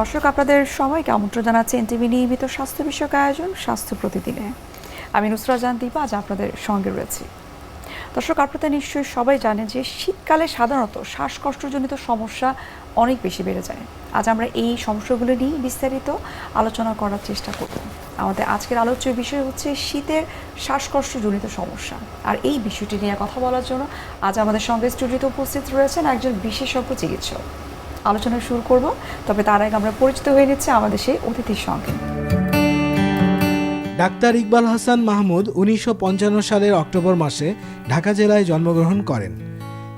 দর্শক, আপনাদের সবাইকে আমন্ত্রণ জানাচ্ছি এনটিভি নিয়মিত স্বাস্থ্য বিষয়ক আয়োজন, স্বাস্থ্য প্রতিদিনে। আমি নুসরা জান দীপা আজ আপনাদের সঙ্গে রয়েছি। দর্শক, আপনারা নিশ্চয়ই সবাই জানেন যে শীতকালে সাধারণত শ্বাসকষ্টজনিত সমস্যা অনেক বেশি বেড়ে যায়। আজ আমরা এই সমস্যাগুলো নিয়েই বিস্তারিত আলোচনা করার চেষ্টা করব। আমাদের আজকের আলোচ্য বিষয় হচ্ছে শীতের শ্বাসকষ্টজনিত সমস্যা। আর এই বিষয়টি নিয়ে কথা বলার জন্য আজ আমাদের সঙ্গে স্টুডিওতে উপস্থিত রয়েছেন একজন বিশেষজ্ঞ চিকিৎসক। আলোচনা শুরু করব। তবে তার আগে আমরা পরিচিত হয়ে নিচ্ছি আমাদের সেই অতিথির সঙ্গে। ডাক্তার ইকবাল হাসান মাহমুদ উনিশশো পঞ্চান্ন সালের অক্টোবর মাসে ঢাকা জেলায় জন্মগ্রহণ করেন।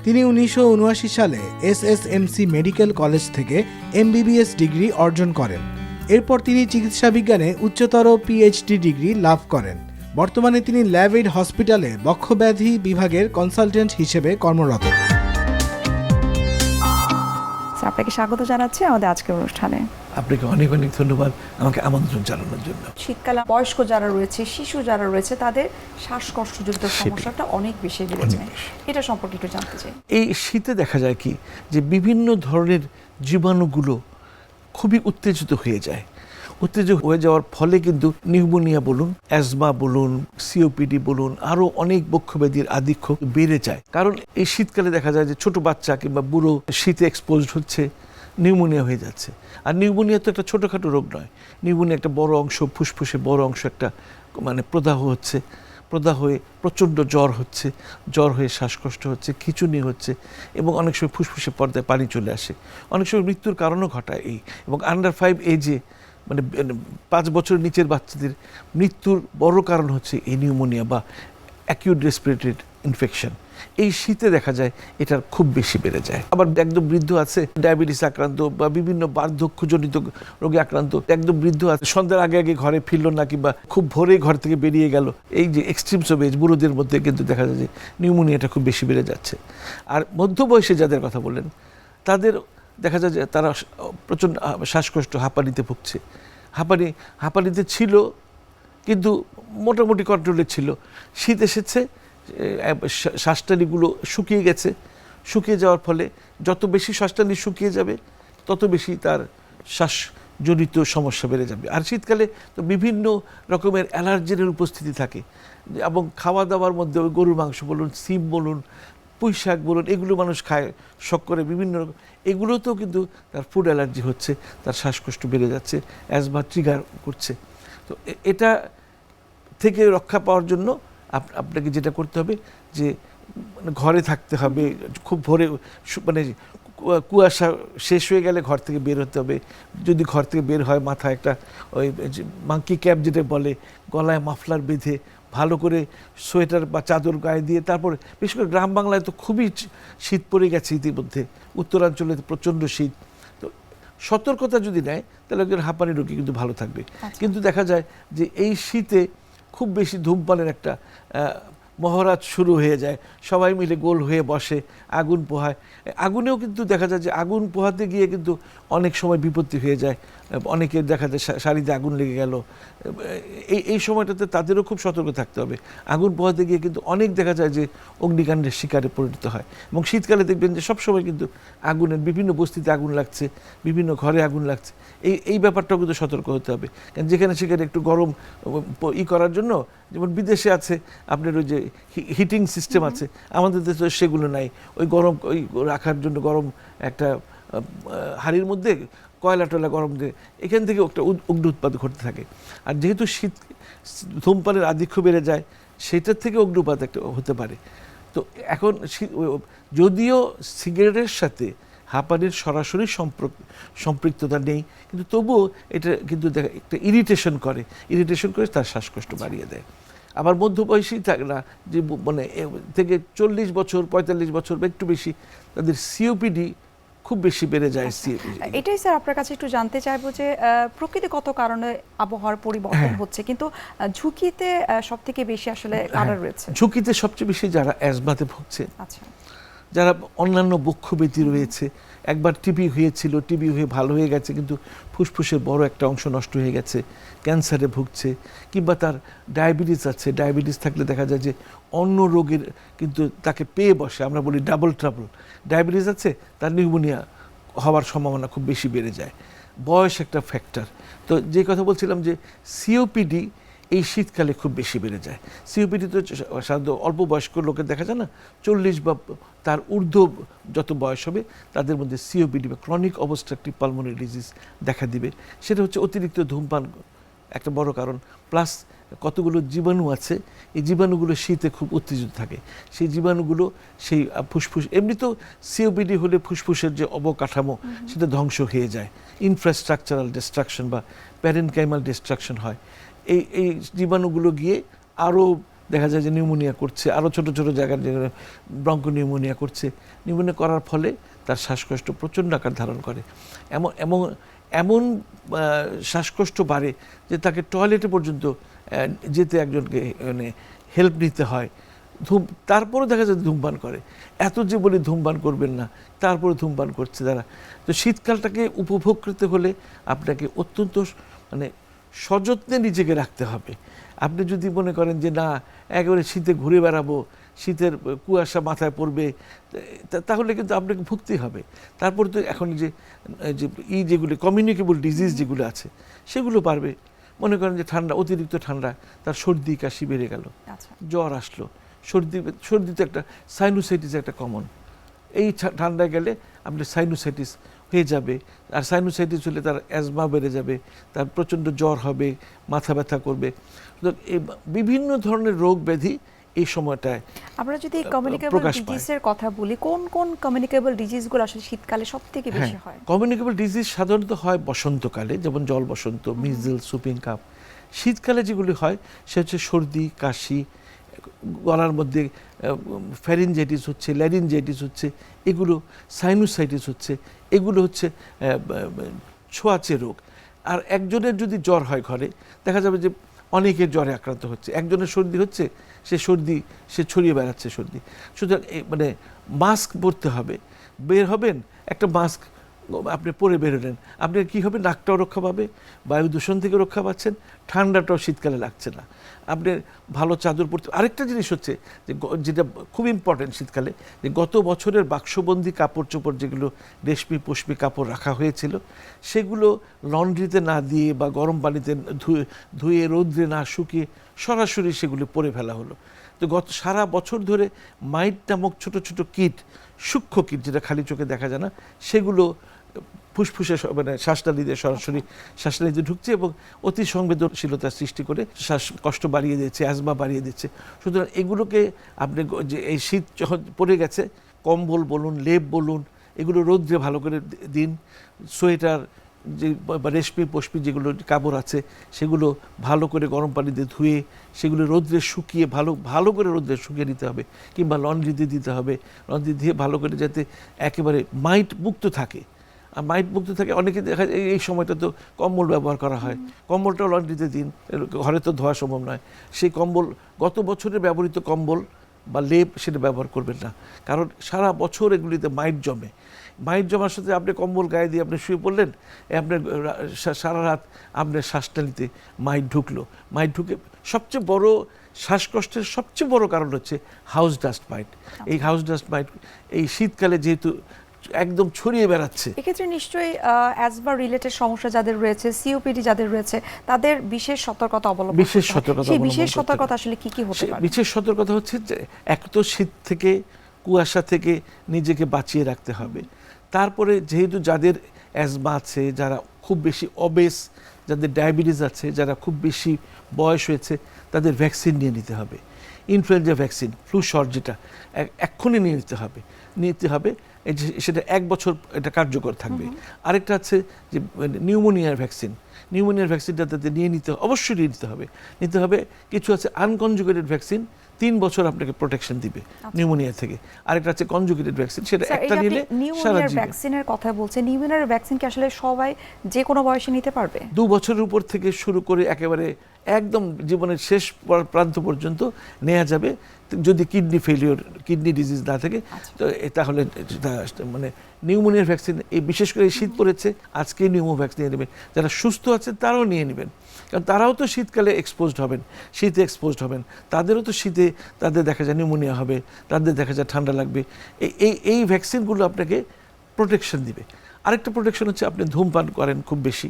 তিনি উনিশশো উনআশি সালে এসএসএমসি মেডিকেল কলেজ থেকে এমবিবিএস ডিগ্রি অর্জন করেন। এরপর তিনি চিকিৎসা বিজ্ঞানে উচ্চতর পিএইচডি ডিগ্রি লাভ করেন। বর্তমানে তিনি ল্যাভেড হসপিটালে বক্ষব্যাধি বিভাগের কনসালটেন্ট হিসেবে কর্মরত। আপনাকে স্বাগত জানাচ্ছি আমাদের আজকের অনুষ্ঠানে। আপনাকে অনেক অনেক ধন্যবাদ আমাকে আমন্ত্রণ জানানোর জন্য। শীতকালে বয়স্ক যারা রয়েছে শিশু যারা রয়েছে তাদের শ্বাসকষ্টজনিত সমস্যাটা অনেক বেশি বেড়েছে। এটা সম্পর্কে একটু জানতে চাই। এই শীতে দেখা যায় কি? যে বিভিন্ন ধরনের জীবাণুগুলো খুবই উত্তেজিত হয়ে যায়। উত্তেজিত হয়ে যাওয়ার ফলে কিন্তু নিউমোনিয়া বলুন, অ্যাজমা বলুন সিওপিডি বলুন আরও অনেক বক্ষব্যাধির আধিক্য বেড়ে যায়। কারণ এই শীতকালে দেখা যায় যে ছোট বাচ্চা কিংবা বুড়ো শীতে এক্সপোজড হচ্ছে, নিউমোনিয়া হয়ে যাচ্ছে। আর নিউমোনিয়া তো একটা ছোটোখাটো রোগ নয়। নিউমোনিয়া একটা বড় অংশ, ফুসফুসে বড় অংশ একটা মানে প্রদাহ হচ্ছে, প্রদাহ হয়ে প্রচণ্ড জ্বর হচ্ছে, জ্বর হয়ে শ্বাসকষ্ট হচ্ছে, খিচুনি হচ্ছে এবং অনেক সময় ফুসফুসে পর্দায় পানি চলে আসে। অনেক সময় মৃত্যুর কারণও ঘটায় এই। এবং আন্ডার ফাইভ এজে মানে পাঁচ বছরের নিচের বাচ্চাদের মৃত্যুর বড় কারণ হচ্ছে এই নিউমোনিয়া বা অ্যাকিউট রেসপিরেটরি ইনফেকশন এই শীতে দেখা যায় এটার খুব বেশি বেড়ে যায়। আবার একদম বৃদ্ধ আছে ডায়াবেটিস আক্রান্ত বা বিভিন্ন বার্ধক্যজনিত রোগে আক্রান্ত, একদম বৃদ্ধ আছে, সন্ধ্যার আগে আগে ঘরে ফিরলো না কিংবা খুব ভোরে ঘর থেকে বেরিয়ে গেল। এই যে এক্সট্রিমস অফ এজ বুড়োদের মধ্যে কিন্তু দেখা যায় যে নিউমোনিয়াটা খুব বেশি বেড়ে যাচ্ছে। আর মধ্য বয়সে যাদের কথা বললেন, তাদের দেখা যায় যে তারা প্রচণ্ড শ্বাসকষ্ট, হাঁপানিতে ভুগছে। হাঁপানি, হাঁপানিতে ছিল, কিন্তু মোটামুটি কন্ট্রোলে ছিল। শীত এসেছে শ্বাসটানিগুলো শুকিয়ে গেছে। শুকিয়ে যাওয়ার ফলে যত বেশি শ্বাসটানি শুকিয়ে যাবে, তত বেশি তার শ্বাসজনিত সমস্যা বেড়ে যাবে। আর শীতকালে তো বিভিন্ন রকমের অ্যালার্জেনের উপস্থিতি থাকে। এবং খাওয়া দাওয়ার মধ্যে গরুর মাংস বলুন, সিম বলুন পুঁই শাক বলুন, এগুলো মানুষ খায়, শখ করে বিভিন্ন রকম। এগুলোতেও কিন্তু তার ফুড অ্যালার্জি হচ্ছে, তার শ্বাসকষ্ট বেড়ে যাচ্ছে অ্যাজমা ট্রিগার করছে। তো এটা থেকে রক্ষা পাওয়ার জন্য আপ- আপনাকে যেটা করতে হবে যে মানে ঘরে থাকতে হবে, খুব ভোরে মানে কুয়াশা শেষ হয়ে গেলে ঘর থেকে বের হতে হবে। যদি ঘর থেকে বের হয়, মাথায় একটা ওই মাঙ্কি ক্যাপ যেটা বলে, গলায় মাফলার বেঁধে ভালো করে সোয়েটার বা চাদর গায়ে দিয়ে তারপর বিশেষ করে গ্রাম বাংলায় তো খুবই শীত পড়ে গেছে ইতিমধ্যে। উত্তরাঞ্চলে তো প্রচণ্ড শীত। তো সতর্কতা যদি নেয় তাহলে একজন হাঁপানি রোগী কিন্তু ভালো থাকবে। কিন্তু দেখা যায় যে এই শীতে খুব বেশি ধূমপানের একটা মহড়া শুরু হয়ে যায়। সবাই মিলে গোল হয়ে বসে আগুন পোহায়। আগুনেও কিন্তু দেখা যায় যে আগুন পোহাতে গিয়ে কিন্তু অনেক সময় বিপত্তি হয়ে যায়। অনেকের দেখা যায় শাড়িতে আগুন লেগে গেল। এই এই সময়টাতে তাদেরও খুব সতর্ক থাকতে হবে। আগুন পোহাতে গিয়ে কিন্তু অনেক দেখা যায় যে অগ্নিকাণ্ডের শিকারে পরিণত হয়। এবং শীতকালে দেখবেন যে সব সময় কিন্তু আগুনের বিভিন্ন বস্তিতে আগুন লাগছে বিভিন্ন ঘরে আগুন লাগছে। এই এই ব্যাপারটাও কিন্তু সতর্ক হতে হবে। কারণ যেখানে সেখানে একটু গরম ই করার জন্য যেমন বিদেশে আছে আপনার ওই যে হিটিং সিস্টেম আছে আমাদের দেশে সেগুলো নাই। ওই গরম ওই রাখার জন্য গরম একটা হাড়ির মধ্যে কয়লা টয়লা গরম দিয়ে এখান থেকে একটা অগ্নি উৎপাদ ঘটতে থাকে। আর যেহেতু শীত, ধূমপানের আধিক্য বেড়ে যায়, সেটার থেকে অগ্নুপাত একটা হতে পারে। তো এখন যদিও সিগারেটের সাথে হাঁপানির সরাসরি সম্পৃক্ততা নেই, কিন্তু তবুও এটা কিন্তু দেখা, একটা ইরিটেশন করে। ইরিটেশন করে তার শ্বাসকষ্ট বাড়িয়ে দেয়। আবার মধ্যবয়সী থাকে না, যে মানে থেকে চল্লিশ বছর, পঁয়তাল্লিশ বছর বা একটু বেশি, তাদের সিওপিডি খুব বেশি বেড়ে যায় সিওপিডি এটাই স্যার আপনার কাছে একটু জানতে চাইব যে আহ, প্রকৃতিগত কারণে আবহাওয়ার পরিবর্তন হ্যাঁ। হচ্ছে? কিন্তু ঝুঁকিতে সব থেকে বেশি আসলে কারা রয়েছে? ঝুঁকিতে সবচেয়ে বেশি যারা অ্যাজমাতে ভুগছে আচ্ছা। যারা অন্যান্য বক্ষব্যধি রয়েছে, একবার টিবি হয়েছিল, টিবি হয়ে ভালো হয়ে গেছে, কিন্তু ফুসফুসের বড় একটা অংশ নষ্ট হয়ে গেছে, ক্যান্সারে ভুগছে, কিংবা তার ডায়াবেটিস আছে, ডায়াবেটিস থাকলে দেখা যায় যে অন্য রোগের কিন্তু তাকে পেয়ে বসে, আমরা বলি ডাবল ট্রাবল। ডায়াবেটিস আছে, তার নিউমোনিয়া হওয়ার সম্ভাবনা খুব বেশি বেড়ে যায়। বয়স একটা ফ্যাক্টর। তো যে কথা বলছিলাম যে, সিওপিডি এই শীতকালে খুব বেশি বেড়ে যায়। সিওপিডি তো সাধারণত অল্প বয়স্ক লোকের দেখা যায় না? চল্লিশ বা তার ঊর্ধ্ব যত বয়স হবে তাদের মধ্যে সিওপিডি বা ক্রনিক অবস্ট্রাকটিভ পালমোনারি ডিজিজ দেখা দিবে। সেটা হচ্ছে অতিরিক্ত ধূমপান একটা বড় কারণ। প্লাস কতগুলো জীবাণু আছে এই জীবাণুগুলো শীতে খুব উত্তেজিত থাকে। সেই জীবাণুগুলো সেই ফুসফুস এমনি তো সিওপিডি হলে ফুসফুসের যে অবকাঠামো সেটা ধ্বংস হয়ে যায়। ইনফ্রাস্ট্রাকচারাল ডিস্ট্রাকশন বা প্যারেনকাইমাল ডিস্ট্রাকশন হয়। এই এই জীবাণুগুলো গিয়ে আরও দেখা যায় যে নিউমোনিয়া করছে, আরও ছোট ছোট জায়গায় যেখানে ব্রঙ্ক নিউমোনিয়া করছে। নিউমোনিয়া করার ফলে তার শ্বাসকষ্ট প্রচণ্ড আকার ধারণ করে। এমন এমন এমন শ্বাসকষ্ট বাড়ে যে তাকে টয়লেটে পর্যন্ত যেতে একজনকে মানে হেল্প নিতে হয়। ধূম তারপরে দেখা যায় ধূমপান করে। এত যে বলি ধূমপান করবেন না তারপরে ধূমপান করছে তারা। তো শীতকালটাকে উপভোগ করতে হলে আপনাকে অত্যন্ত মানে সযত্নে নিজেকে রাখতে হবে। আপনি যদি মনে করেন যে না একেবারে শীতে ঘুরে বেড়াবো শীতের কুয়াশা মাথায় পড়বে তাহলে কিন্তু আপনাকে ভুগতে হবে। তারপরে তো এখন যে ই যেগুলি কমিউনিকেবল ডিজিজ যেগুলো আছে সেগুলো পারবে। মনে করেন যে ঠান্ডা অতিরিক্ত ঠান্ডা তার সর্দি কাশি বেড়ে গেল। আচ্ছা। জ্বর আসলো। সর্দি সর্দিতে একটা সাইনোসাইটিস একটা কমন এই ঠান্ডায় গেলে আপনি সাইনোসাইটিস হয়ে যাবে আর সাইনোসাইটিস হলে তার অ্যাজমা বেড়ে যাবে তার প্রচণ্ড জ্বর হবে মাথা ব্যথা করবে। এই বিভিন্ন ধরনের রোগ ব্যাধি এই সময়টায় আমরা যদি কমিউনিকেবল ডিজিজের কথা বলি কোন কোন কমিউনিকেবল ডিজিজগুলো আসলে শীতকালে সব থেকে হ্যাঁ বেশি হয়? কমিউনিকেবল ডিজিজ সাধারণত হয় বসন্তকালে যেমন জল বসন্ত মিজল সুপিং কাপ শীতকালে যেগুলি হয় সে হচ্ছে সর্দি কাশি গলার মধ্যে ফ্যারিনজাইটিস হচ্ছে ল্যারিনজাইটিস হচ্ছে এগুলো সাইনোসাইটিস হচ্ছে। এগুলো হচ্ছে ছোঁয়াচে রোগ। আর একজনের যদি জ্বর হয় ঘরে, দেখা যাবে যে অনেকের জ্বরে আক্রান্ত হচ্ছে। একজনের সর্দি হচ্ছে, সে সর্দি, সে ছড়িয়ে বেড়াচ্ছে সর্দি। সুতরাং মানে মাস্ক পরতে হবে। বের হবেন, একটা মাস্ক আপনি পরে বেরোলেন। আপনি কী হবে? নাকটাও রক্ষা পাবে, বায়ু দূষণ থেকে রক্ষা পাচ্ছেন, ঠান্ডাটাও শীতকালে লাগছে না। আপনি ভালো চাদর পরতে আরেকটা জিনিস হচ্ছে যে যেটা খুব ইম্পর্টেন্ট শীতকালে, যে গত বছরের বাক্সবন্দি কাপড় চোপড় যেগুলো রেশমি, পশমি কাপড় রাখা হয়েছিল, সেগুলো লন্ড্রিতে না দিয়ে বা গরম পানিতে ধুয়ে ধুয়ে, রৌদ্রে না শুকিয়ে সরাসরি সেগুলো পরে ফেলা হলো। তো গত সারা বছর ধরে মাইট নামক ছোট ছোট কীট, সূক্ষ্ম কীট যেটা খালি চোখে দেখা যায় না, সেগুলো ফুসফুসে মানে শ্বাসনালীতে সরাসরি শ্বাসনালীতে ঢুকছে এবং অতি সংবেদনশীলতা সৃষ্টি করে শ্বাস কষ্ট বাড়িয়ে দিচ্ছে অ্যাজমা বাড়িয়ে দিচ্ছে। সুতরাং এগুলোকে আপনি যে এই শীত যখন পড়ে গেছে, কম্বল বলুন, লেপ বলুন, এগুলো রৌদ্রে ভালো করে দিন। সোয়েটার, যে রেশমি, পশমি যেগুলো কাপড় আছে, সেগুলো ভালো করে গরম পানিতে ধুয়ে, সেগুলো রোদ্রে শুকিয়ে ভালো ভালো করে রোদ্রে শুকিয়ে নিতে হবে কিংবা লন্ড্রিতে দিতে হবে। লন্ড্রি দিয়ে ভালো করে যাতে একেবারে মাইট মুক্ত থাকে। মাইট মুক্ত থাকে অনেকে দেখা যায়, এই- সময়টা তো কম্বল ব্যবহার করা হয়। কম্বলটাও লন্ড্রিতে দিন ঘরে তো ধোয়া সম্ভব নয়। সেই কম্বল, গত বছরের ব্যবহৃত কম্বল বা লেপ সেটা ব্যবহার করবেন না। কারণ সারা বছর এগুলিতে মাইট জমে। মাইট জমার সাথে আপনি কম্বল গায়ে দিয়ে আপনি শুয়ে পড়লেন আপনার সারা রাত আপনার শ্বাসনালীতে মাইট ঢুকলো। মাইট ঢুকে সবচেয়ে বড় শ্বাসকষ্টের সবচেয়ে বড় কারণ হচ্ছে হাউস ডাস্ট মাইট। এই হাউস ডাস্ট মাইট, এই শীতকালে যেহেতু একদম ছড়িয়ে বেড়াচ্ছে। এক্ষেত্রে নিশ্চয়ই অ্যাজমা রিলেটেড সমস্যা যাদের রয়েছে সিওপিডি যাদের রয়েছে তাদের বিশেষ সতর্কতা অবলম্বন বিশেষ সতর্কতা সেই বিশেষ সতর্কতা আসলে কি কি হতে পারে? বিশেষ সতর্কতা হচ্ছে যে এক তো শীত থেকে কুয়াশা থেকে নিজেকে বাঁচিয়ে রাখতে হবে। তারপরে যেহেতু যাদের অ্যাজমা আছে যারা খুব বেশি অবেস যাদের ডায়াবেটিস আছে যারা খুব বেশি বয়স হয়েছে তাদের ভ্যাকসিন নিয়ে নিতে হবে। ইনফ্লুয়েঞ্জা ভ্যাকসিন ফ্লু শট যেটা এক- এক্ষুনি নিয়ে নিতে হবে। নিতে হবে সেটা এক বছর এটা কার্যকর থাকবে। আরেকটা আছে যে নিউমোনিয়ার ভ্যাকসিন। নিউমোনিয়ার ভ্যাকসিনটা তাদের নিয়ে নিতে অবশ্যই নিয়ে নিতে হবে। নিতে হবে কিছু আছে আনকনজুগেটেড ভ্যাকসিন তিন বছর আপনাকে প্রোটেকশন দিবে নিউমোনিয়া থেকে। আরেকটা আছে কনজুগেটেড ভ্যাকসিন সেটা একটা নিলে সারা জীবন। ভ্যাকসিনের কথা বলছেন। নিউমোনিয়ার ভ্যাকসিন কি আসলে সবাই যে কোনো বয়সে নিতে পারবে? দু বছরের উপর থেকে শুরু করে একেবারে একদম জীবনের শেষ প্রান্ত পর্যন্ত নেওয়া যাবে। যদি কিডনি ফেলিওর কিডনি ডিজিজ না থাকে আচ্ছা। তো তাহলে মানে নিউমোনিয়ার ভ্যাকসিন এই বিশেষ করে শীত পড়েছে আজকে নিউমো ভ্যাকসিন নিয়ে নেবেন। যারা সুস্থ আছে তারাও নিয়ে নেবেন। কারণ তারাও তো শীতকালে এক্সপোজড হবেন শীতে এক্সপোজড হবেন। তাদেরও তো শীতে তাদের দেখা যায় নিউমোনিয়া হবে তাদের দেখা যায় ঠান্ডা লাগবে। এই এই এই ভ্যাকসিনগুলো আপনাকে প্রোটেকশন দিবে। আরেকটা প্রোটেকশন হচ্ছে আপনি ধূমপান করেন খুব বেশি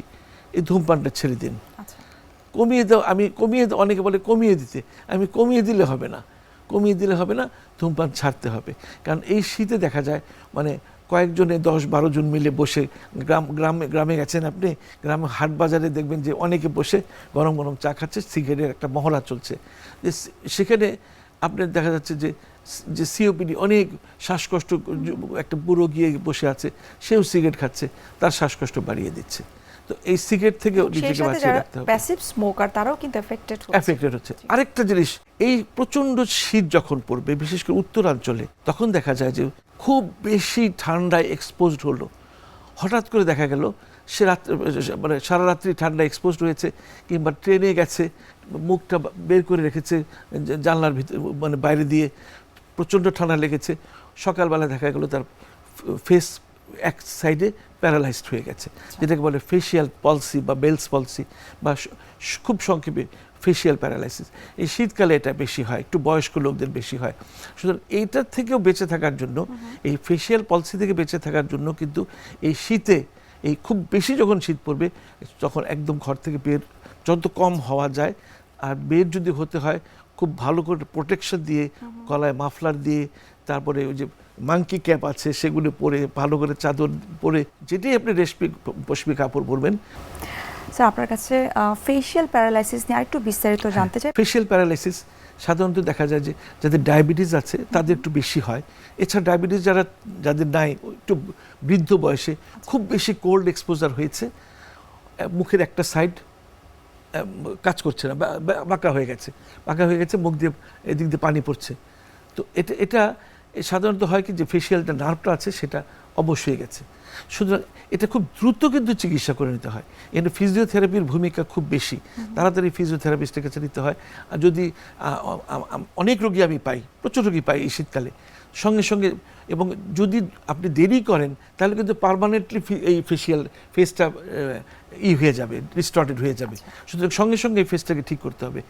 এই ধূমপানটা ছেড়ে দিন। আচ্ছা। কমিয়ে দাও আমি কমিয়ে দাও অনেকে বলে কমিয়ে দিতে আমি কমিয়ে দিলে হবে না। কমিয়ে দিলে হবে না ধূমপান ছাড়তে হবে। কারণ এই শীতে দেখা যায় মানে কয়েকজনে দশ বারো জন মিলে বসে গ্রাম গ্রামে গ্রামে গেছেন আপনি গ্রামে হাট বাজারে দেখবেন যে অনেকে বসে গরম গরম চা খাচ্ছে সিগারেটের একটা মহড়া চলছে। যে সেখানে আপনার দেখা যাচ্ছে যে যে সিওপিডি অনেক শ্বাসকষ্ট একটা বুড়ো গিয়ে বসে আছে সেও সিগারেট খাচ্ছে তার শ্বাসকষ্ট বাড়িয়ে দিচ্ছে। তো এই সিগারেট থেকেও সেই নিজেকে বাঁচিয়ে রাখতে হবে। প্যাসিভ স্মোকার তারাও কিন্তু এফেক্টেড এফেক্টেড হচ্ছে। আরেকটা জিনিস এই প্রচণ্ড শীত যখন পড়বে বিশেষ করে উত্তরাঞ্চলে তখন দেখা যায় যে খুব বেশি ঠান্ডায় এক্সপোজড হলো। হঠাৎ করে দেখা গেল সে রাত্রে মানে সারা রাত্রি ঠান্ডা এক্সপোজড হয়েছে কিংবা ট্রেনে গেছে মুখটা বের করে রেখেছে জানলার ভিতরে মানে বাইরে দিয়ে প্রচণ্ড ঠান্ডা লেগেছে। সকালবেলা দেখা গেল তার ফেস এক সাইডে প্যারালাইজড হয়ে গেছে যেটাকে বলে ফেসিয়াল পলসি বা বেলস পলসি বা খুব সংক্ষেপে ফেশিয়াল প্যারালাইসিস এই শীতকালে এটা বেশি হয় একটু বয়স্ক লোকদের বেশি হয়। সুতরাং এইটার থেকেও বেঁচে থাকার জন্য এই ফেশিয়াল পলসি থেকে বেঁচে থাকার জন্য কিন্তু এই শীতে এই খুব বেশি যখন শীত পড়বে তখন একদম ঘর থেকে বের যত কম হওয়া যায় আর বের যদি হতে হয় খুব ভালো করে প্রোটেকশন দিয়ে গলায় মাফলার দিয়ে তারপরে ওই যে মাঙ্কি ক্যাপ আছে সেগুলো পরে ভালো করে চাদর পরে যেটাই আপনি রেশমি পশমি কাপড় পরবেন স্যার আপনার কাছে ফেশিয়াল প্যারালাইসিস নিয়ে আরেকটু বিস্তারিত জানতে চাই। ফেশিয়াল প্যারালাইসিস সাধারণত দেখা যায় যে যাদের ডায়াবেটিস আছে তাদের একটু বেশি হয়। এছাড়া ডায়াবেটিস যারা যাদের নাই একটু বৃদ্ধ বয়সে খুব বেশি কোল্ড এক্সপোজার হয়েছে মুখের একটা সাইড কাজ করছে না বাঁকা হয়ে গেছে। বাঁকা হয়ে গেছে মুখ দিয়ে এদিক দিয়ে পানি পড়ছে। তো এটা এটা সাধারণত হয় কি যে ফেসিয়াল যে নার্ভটা আছে সেটা অবশ্যই গেছে। সুতরাং এটা খুব দ্রুত কিন্তু চিকিৎসা করে নিতে হয়। এখানে ফিজিওথেরাপির ভূমিকা খুব বেশি। তাড়াতাড়ি ফিজিওথেরাপিস্টের কাছে নিতে হয়। আর যদি অনেক রোগী আমি পাই প্রচুর রোগী পাই এই শীতকালে। সঙ্গে সঙ্গে এবং যদি আপনি দেরি করেন, তাহলে কিন্তু পারমানেন্টলি এই ফেশিয়াল ফেসটা ই হয়ে যাবে ডিস্টর্টেড হয়ে যাবে। সুতরাং সঙ্গে সঙ্গে এই ফেসটাকে ঠিক করতে হবে।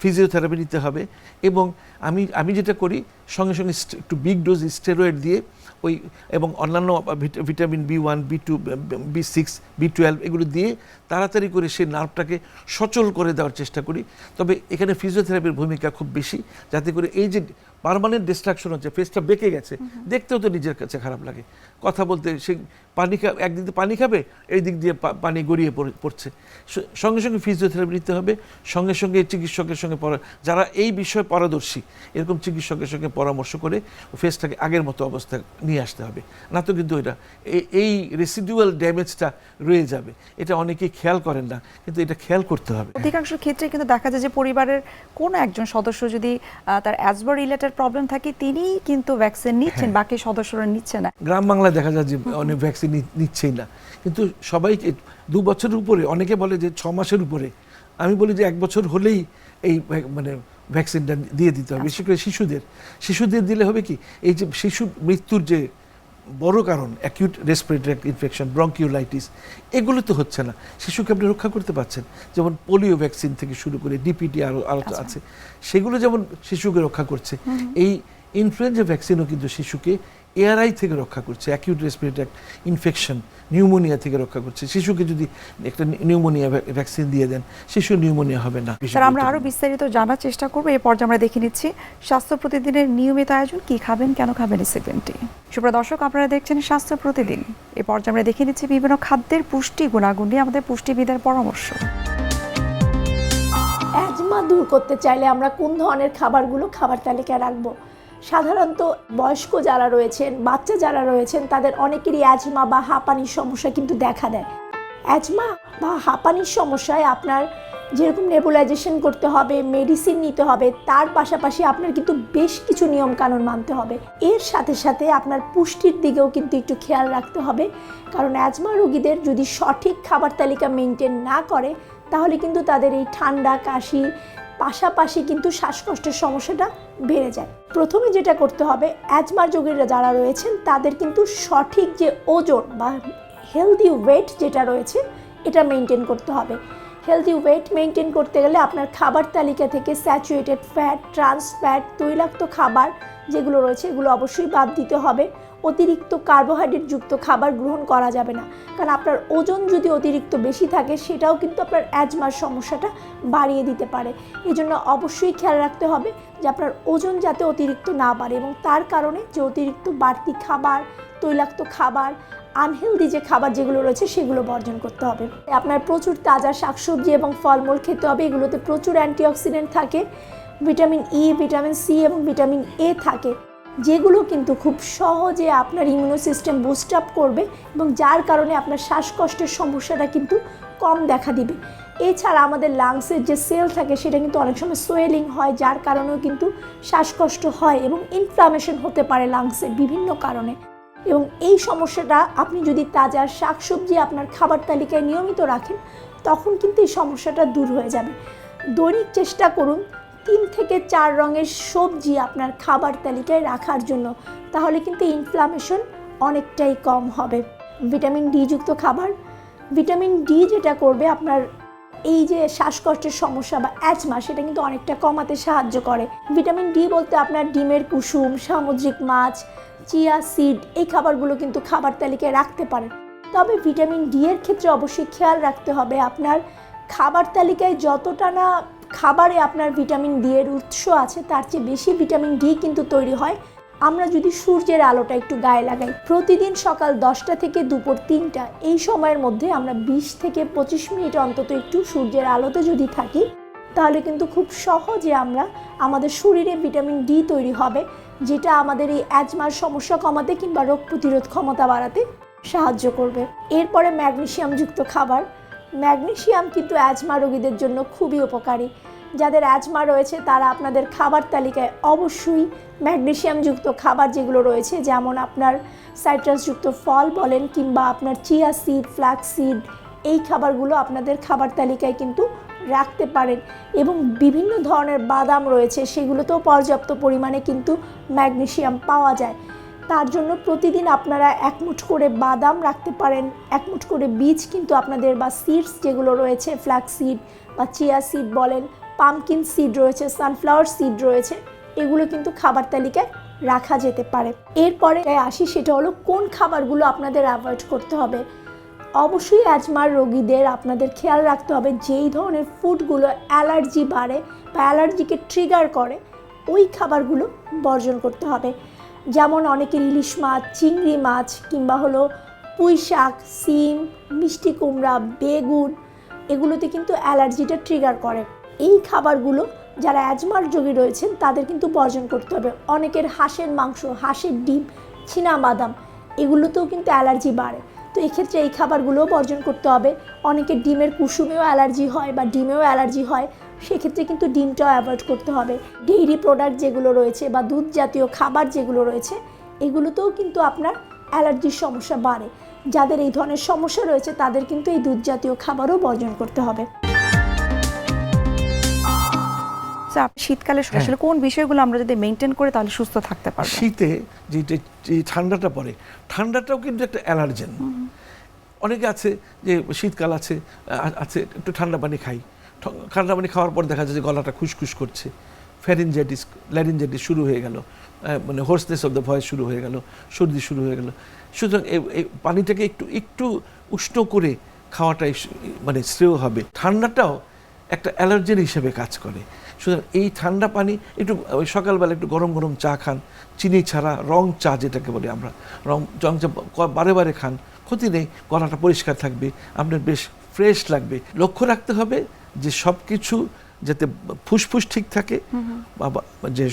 ফিজিওথেরাপি নিতে হবে এবং আমি আমি যেটা করি, সঙ্গে সঙ্গে একটু বিগ ডোজ স্টেরয়েড দিয়ে ওই, এবং অন্যান্য ভিটা- vitamin B one B two B six B twelve এগুলো দিয়ে তাড়াতাড়ি করে সেই নার্ভটাকে সচল করে দেওয়ার চেষ্টা করি। তবে এখানে ফিজিওথেরাপির ভূমিকা খুব বেশি। যাতে করে এই যে পার্মানেন্ট ডিস্ট্রাকশন হচ্ছে ফেসটা বেঁকে গেছে। দেখতেও তো নিজের কাছে খারাপ লাগে। কথা বলতে সে পানি খা একদিক দিয়ে পানি খাবে এই দিক দিয়ে পানি গড়িয়ে পড়ে- পড়ছে। সঙ্গে সঙ্গে ফিজিওথেরাপি নিতে হবে সঙ্গে সঙ্গে চিকিৎসকের সঙ্গে পরা যারা এই বিষয়ে পারদর্শী এরকম চিকিৎসকের সঙ্গে পরামর্শ করে ফেসটাকে আগের মতো অবস্থা নিয়ে আসতে হবে। না তো কিন্তু এটা এই রেসিডুয়াল ড্যামেজটা রয়ে যাবে। এটা অনেকেই খেয়াল করেন না কিন্তু এটা খেয়াল করতে হবে। অধিকাংশ ক্ষেত্রে কিন্তু দেখা যায় যে পরিবারের কোনো একজন সদস্য যদি তার অ্যাজমা রিলেটেড প্রবলেম থাকে তিনিই কিন্তু ভ্যাকসিন নিচ্ছেন হ্যাঁ। বাকি সদস্যরা নিচ্ছে না। গ্রাম বাংলায় দেখা যায় যে অনেক ভ্যাকসিন নিচ্ছেই না। কিন্তু সবাই দু বছরের উপরে অনেকে বলে যে ছ মাসের উপরে। আমি বলি যে এক বছর হলেই এই মানে ভ্যাকসিনটা দিয়ে দিতে হবে বিশেষ করে শিশুদের। শিশুদের দিলে হবে কি এই যে শিশু মৃত্যুর যে বড় কারণ অ্যাকিউট রেসপিরেটরি ইনফেকশন ব্রঙ্কিওলাইটিস এগুলো তো হচ্ছে না। শিশুকে আপনি রক্ষা করতে পারছেন। যেমন পোলিও ভ্যাকসিন থেকে শুরু করে ডিপিটি আরও আরও আছে। সেগুলো যেমন শিশুকে রক্ষা করছে এই ইনফ্লুয়েঞ্জা ভ্যাকসিনও কিন্তু শিশুকে এআরআই থেকে রক্ষা করছে অ্যাকিউট রেসপিরেটরি ইনফেকশন নিউমোনিয়া থেকে রক্ষা করছে। শিশুকে যদি একটা নিউমোনিয়া ভ্যাকসিন দিয়ে দেন শিশু নিউমোনিয়া হবে না। স্যার আমরা আরও বিস্তারিত জানার চেষ্টা করব। এই পর্যায়ে আমরা দেখে নিচ্ছি স্বাস্থ্য প্রতিদিনের নিয়মিত আয়োজন কি খাবেন কেন খাবেন এই সেগমেন্টটি সুপ্রিয় দর্শক আপনারা দেখছেন স্বাস্থ্য প্রতিদিন। এই পর্যায়ে আমরা দেখে নিচ্ছি বিভিন্ন খাদ্যের পুষ্টি গুণাগুণ নিয়ে আমাদের পুষ্টিবিদের পরামর্শ। অ্যাজমা দূর করতে চাইলে আমরা কোন ধরনের খাবারগুলো খাবার তালিকায় রাখব? সাধারণত বয়স্ক যারা রয়েছেন, বাচ্চা যারা রয়েছেন, তাদের অনেকেরই অ্যাজমা বা হাঁপানির সমস্যা কিন্তু দেখা দেয়। অ্যাজমা বা হাঁপানির সমস্যায় আপনার যেরকম নেবুলাইজেশন করতে হবে, মেডিসিন নিতে হবে, তার পাশাপাশি আপনার কিন্তু বেশ কিছু নিয়ম কানুন মানতে হবে। এর সাথে সাথে আপনার পুষ্টির দিকেও কিন্তু একটু খেয়াল রাখতে হবে। কারণ অ্যাজমা রোগীদের যদি সঠিক খাবার তালিকা মেনটেন না করে তাহলে কিন্তু তাদের এই ঠান্ডা, কাশি, পাশাপাশি কিন্তু শ্বাসকষ্টের সমস্যাটা বেড়ে যায়। প্রথমে যেটা করতে হবে অ্যাজমা যোগীরা যারা রয়েছেন, তাদের কিন্তু সঠিক যে ওজন বা হেলদি ওয়েট যেটা রয়েছে, এটা মেনটেন করতে হবে। হেলদি ওয়েট মেনটেন করতে গেলে আপনার খাবার তালিকা থেকে স্যাচুয়েটেড ফ্যাট ট্রান্স ফ্যাট তৈলাক্ত খাবার যেগুলো রয়েছে, এগুলো অবশ্যই বাদ দিতে হবে। অতিরিক্ত কার্বোহাইড্রেট যুক্ত খাবার গ্রহণ করা যাবে না। কারণ আপনার ওজন যদি অতিরিক্ত বেশি থাকে, সেটাও কিন্তু আপনার অ্যাজমার সমস্যাটা বাড়িয়ে দিতে পারে। এই জন্য অবশ্যই খেয়াল রাখতে হবে যে আপনার ওজন যাতে অতিরিক্ত না বাড়ে এবং তার কারণে যে অতিরিক্ত বাড়তি খাবার, তৈলাক্ত খাবার আনহেলদি যে খাবার যেগুলো রয়েছে, সেগুলো বর্জন করতে হবে। আপনার প্রচুর তাজা শাকসবজি এবং ফলমূল খেতে হবে, এগুলোতে প্রচুর অ্যান্টিঅক্সিডেন্ট থাকে ভিটামিন ই ভিটামিন সি এবং ভিটামিন এ থাকে। যেগুলো কিন্তু খুব সহজে আপনার ইমিউনো সিস্টেম বুস্ট আপ করবে এবং যার কারণে আপনার শ্বাসকষ্টের সমস্যাটা কিন্তু কম দেখা দিবে। এছাড়া আমাদের লাংসের যে সেল থাকে, সেটা কিন্তু অনেক সময় সোয়েলিং হয়, যার কারণেও কিন্তু শ্বাসকষ্ট হয় এবং ইনফ্লামেশন হতে পারে লাংসের বিভিন্ন কারণে। এবং এই সমস্যাটা আপনি যদি তাজা শাকসবজি আপনার খাবার তালিকায় নিয়মিত রাখেন, তখন কিন্তু এই সমস্যাটা দূর হয়ে যাবে। দৈনিক চেষ্টা করুন তিন থেকে চার রঙের সবজি আপনার খাবার তালিকায় রাখার জন্য, তাহলে কিন্তু ইনফ্লামেশন অনেকটাই কম হবে। ভিটামিন ডি যুক্ত খাবার ভিটামিন ডি যেটা করবে আপনার এই যে শ্বাসকষ্টের সমস্যা বা অ্যাজমা সেটা কিন্তু অনেকটা কমাতে সাহায্য করে। ভিটামিন ডি বলতে আপনার ডিমের কুসুম, সামুদ্রিক মাছ, চিয়া সিড এই খাবারগুলো কিন্তু খাবার তালিকায় রাখতে পারেন। তবে ভিটামিন ডি এর ক্ষেত্রে অবশ্যই খেয়াল রাখতে হবে আপনার খাবার তালিকায় যতটা না খাবারে আপনার ভিটামিন ডি এর উৎস আছে, তার চেয়ে বেশি ভিটামিন ডি কিন্তু তৈরি হয়। আমরা যদি সূর্যের আলোটা একটু গায়ে লাগাই, প্রতিদিন সকাল দশটা থেকে দুপুর তিনটা, এই সময়ের মধ্যে আমরা বিশ থেকে পঁচিশ মিনিট অন্তত একটু সূর্যের আলোতে যদি থাকি, তাহলে কিন্তু খুব সহজে আমরা আমাদের শরীরে ভিটামিন ডি তৈরি হবে, যেটা আমাদের এই অ্যাজমার সমস্যা কমাতে কিংবা রোগ প্রতিরোধ ক্ষমতা বাড়াতে সাহায্য করবে। এরপরে ম্যাগনেশিয়ামযুক্ত খাবার ম্যাগনেশিয়াম কিন্তু অ্যাজমা রোগীদের জন্য খুবই উপকারী। যাদের অ্যাজমা রয়েছে, তারা আপনাদের খাবার তালিকায় অবশ্যই ম্যাগনেশিয়ামযুক্ত খাবার যেগুলো রয়েছে, যেমন আপনার সাইট্রাসযুক্ত ফল বলেন কিংবা আপনার চিয়া সিড ফ্ল্যাক্স সিড, এই খাবারগুলো আপনাদের খাবার তালিকায় কিন্তু রাখতে পারেন। এবং বিভিন্ন ধরনের বাদাম রয়েছে, সেগুলোতেও পর্যাপ্ত পরিমাণে কিন্তু ম্যাগনেশিয়াম পাওয়া যায়। তার জন্য প্রতিদিন আপনারা এক মুঠ করে বাদাম রাখতে পারেন এক মুঠ করে বীজ কিন্তু আপনাদের বা সিডস যেগুলো রয়েছে ফ্ল্যাক্স সিড বা চিয়া সিড বলেন পামকিন সিড রয়েছে সানফ্লাওয়ার সিড রয়েছে, এগুলো কিন্তু খাবার তালিকায় রাখা যেতে পারে। এরপরে আসি সেটা হলো কোন খাবারগুলো আপনাদের অ্যাভয়েড করতে হবে। অবশ্যই অ্যাজমার রোগীদের আপনাদের খেয়াল রাখতে হবে যেই ধরনের ফুডগুলো অ্যালার্জি বাড়ে বা অ্যালার্জিকে ট্রিগার করে, ওই খাবারগুলো বর্জন করতে হবে। যেমন অনেকের ইলিশ মাছ, চিংড়ি মাছ, কিংবা হলো পুঁই শাক, সিম, মিষ্টি কুমড়া, বেগুন, এগুলোতে কিন্তু অ্যালার্জিটা ট্রিগার করে। এই খাবারগুলো যারা অ্যাজমার যোগী রয়েছেন, তাদের কিন্তু বর্জন করতে হবে। অনেকের হাঁসের মাংস, হাঁসের ডিম বাদাম, এগুলোতেও কিন্তু অ্যালার্জি বাড়ে। তো এক্ষেত্রে এই খাবারগুলোও বর্জন করতে হবে। অনেকে ডিমের কুসুমেও অ্যালার্জি হয় বা ডিমেও অ্যালার্জি হয়, সেক্ষেত্রে কিন্তু ডিমটাও অ্যাভয়েড করতে হবে। ডেইরি প্রোডাক্ট যেগুলো রয়েছে বা দুধ জাতীয় খাবার যেগুলো রয়েছে, এগুলোতেও কিন্তু আপনার অ্যালার্জির সমস্যা বাড়ে। যাদের এই ধরনের সমস্যা রয়েছে, তাদের কিন্তু এই দুধ জাতীয় খাবারও বর্জন করতে হবে। শীতকালে আসলে কোন বিষয়গুলো আমরা যদি মেনটেন করে তাহলে সুস্থ থাকতে পারব? শীতে যে ঠান্ডাটা পড়ে ঠান্ডাটাও কিন্তু একটা অ্যালার্জেন। অনেকে আছে যে শীতকাল আছে আছে একটু ঠান্ডা পানি খাই। ঠান্ডা পানি খাওয়ার পর দেখা যায় যে গলাটা খুসখুস করছে। ফ্যারিনজাইটিস ল্যারিনজাইটিস শুরু হয়ে গেল। মানে হোর্সনেস অফ দ্য ভয়েস শুরু হয়ে গেল সর্দি শুরু হয়ে গেল। সুতরাং এই পানিটাকে একটু একটু উষ্ণ করে খাওয়াটাই মানে শ্রেয় হবে। ঠান্ডাটাও একটা অ্যালার্জেন হিসেবে কাজ করে। সুতরাং এই ঠান্ডা পানি একটু, ওই সকালবেলা একটু গরম গরম চা খান। চিনি ছাড়া রং চা যেটাকে বলি আমরা। রং রং চা বারে বারে খান। ক্ষতি নেই, গলাটা পরিষ্কার থাকবে। আপনার বেশ ফ্রেশ লাগবে। লক্ষ্য রাখতে হবে যে সব কিছু যাতে ফুসফুস ঠিক থাকে বা যে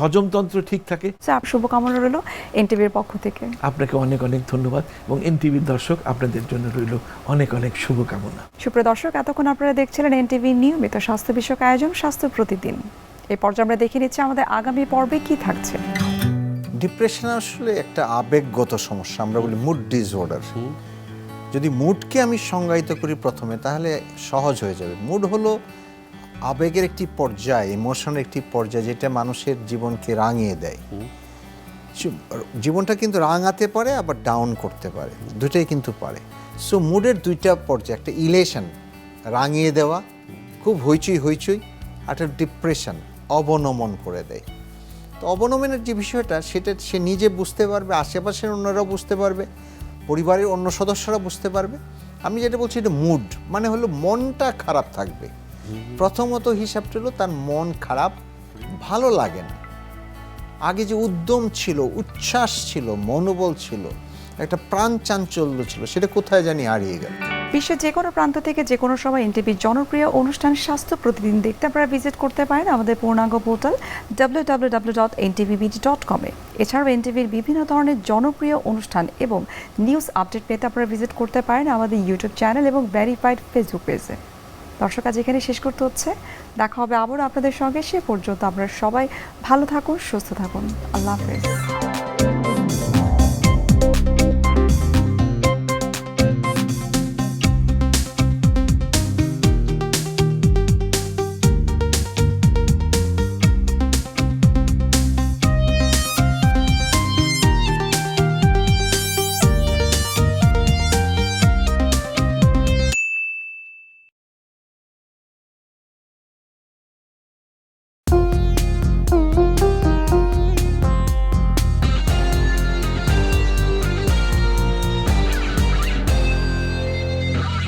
হজমতন্ত্র ঠিক থাকে। শুভকামনা রইল এনটিভির পক্ষ থেকে। আপনাকে অনেক অনেক ধন্যবাদ এবং এনটিভির দর্শক আপনাদের জন্য রইল অনেক অনেক শুভকামনা। সুপ্রিয় দর্শক এতক্ষণ আপনারা দেখছিলেন এনটিভি নিয়মিত স্বাস্থ্য বিষয়ক আয়োজন স্বাস্থ্য প্রতিদিন। এই পর্যায়ে আমরা দেখে নিচ্ছি আমাদের আগামী পর্বে কি থাকছে। ডিপ্রেশন আসলে একটা আবেগগত সমস্যা আমরা বলি মুড ডিসঅর্ডার যদি মুডকে আমি সংজ্ঞায়িত করি প্রথমে তাহলে সহজ হয়ে যাবে। মুড হলো আবেগের একটি পর্যায় ইমোশনের একটি পর্যায় যেটা মানুষের জীবনকে রাঙিয়ে দেয়। জীবনটা কিন্তু রাঙাতে পারে আবার ডাউন করতে পারে। দুটাই কিন্তু পারে। সো মুডের দুইটা পর্যায়ে একটা ইলেশন রাঙিয়ে দেওয়া খুব হইচই হইচই আর একটা ডিপ্রেশন অবনমন করে দেয়। তো অবনমনের যে বিষয়টা সেটা সে নিজে বুঝতে পারবে আশেপাশের অন্যরাও বুঝতে পারবে পরিবারের অন্য সদস্যরা বুঝতে পারবে। আমি যেটা বলছি এটা মুড মানে হলো মনটা খারাপ থাকবে। প্রথমত হিসাবটা হলো তার মন খারাপ, ভালো লাগে না। আগে যে উদ্যম ছিল, উচ্ছ্বাস ছিল, মনোবল ছিল, একটা প্রাণ চাঞ্চল্য ছিল, সেটা কোথায় জানি হারিয়ে গেল। বিশ্বের যে কোনো প্রান্ত থেকে যে কোনো সময় এনটিভির জনপ্রিয় অনুষ্ঠান স্বাস্থ্য প্রতিদিন দেখতে আপনারা ভিজিট করতে পারেন আমাদের পূর্ণাঙ্গ portal W W W dot NTVBD এছাড়াও এনটিভির বিভিন্ন ধরনের জনপ্রিয় অনুষ্ঠান এবং নিউজ আপডেট পেতে আপনারা ভিজিট করতে পারেন আমাদের ইউটিউব চ্যানেল এবং ভেরিফাইড ফেসবুক পেজে দর্শক, আজ এখানে শেষ করতে হচ্ছে। দেখা হবে আবারও আপনাদের সঙ্গে। সে পর্যন্ত আপনারা সবাই ভালো থাকুন, সুস্থ থাকুন। আল্লাহ হাফেজ।